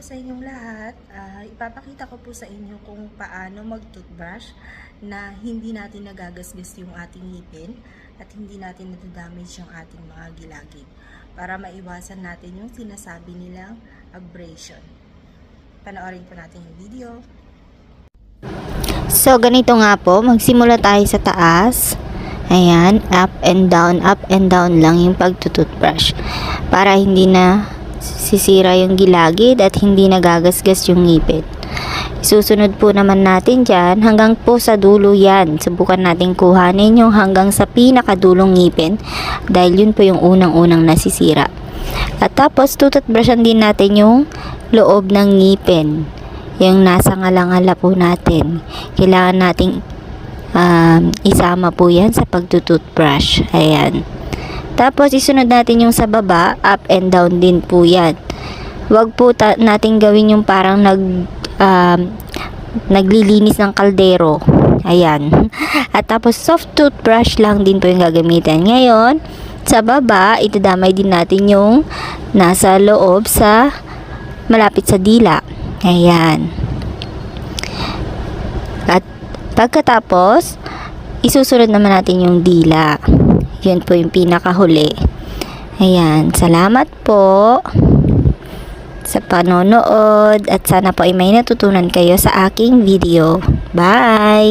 po sa inyong lahat. Ah, ipapakita ko po sa inyo kung paano mag-toothbrush na hindi natin nagagasgas yung ating ngipin at hindi natin nadadamage yung ating mga gilagid para maiwasan natin yung sinasabi nilang abrasion. Panoorin po natin yung video. So, ganito nga po. Magsimula tayo sa taas. Ayan, up and down, up and down lang yung pagtututbrush. Para hindi na sisira yung gilagid at hindi nagagasgas yung ngipin. Susunod po naman natin dyan hanggang po sa dulo yan. Subukan natin kuhanin yung hanggang sa pinakadulong ngipin dahil yun po yung unang-unang nasisira. At tapos tututbrushan din natin yung loob ng ngipin. Yung nasa ngalangala po natin. Kailangan nating um, isama po yan sa pagtututbrush. Ayan. Tapos isunod natin yung sa baba, up and down din po yan. Huwag po natin gawin yung parang nag um, naglilinis ng kaldero. Ayan. At tapos soft toothbrush lang din po yung gagamitin. Ngayon, sa baba, itadamay din natin yung nasa loob sa malapit sa dila. Ayan. At pagkatapos, isusunod naman natin yung dila. Yun po yung pinakahuli. Ayan. Salamat po sa panonood at sana po ay may natutunan kayo sa aking video. Bye!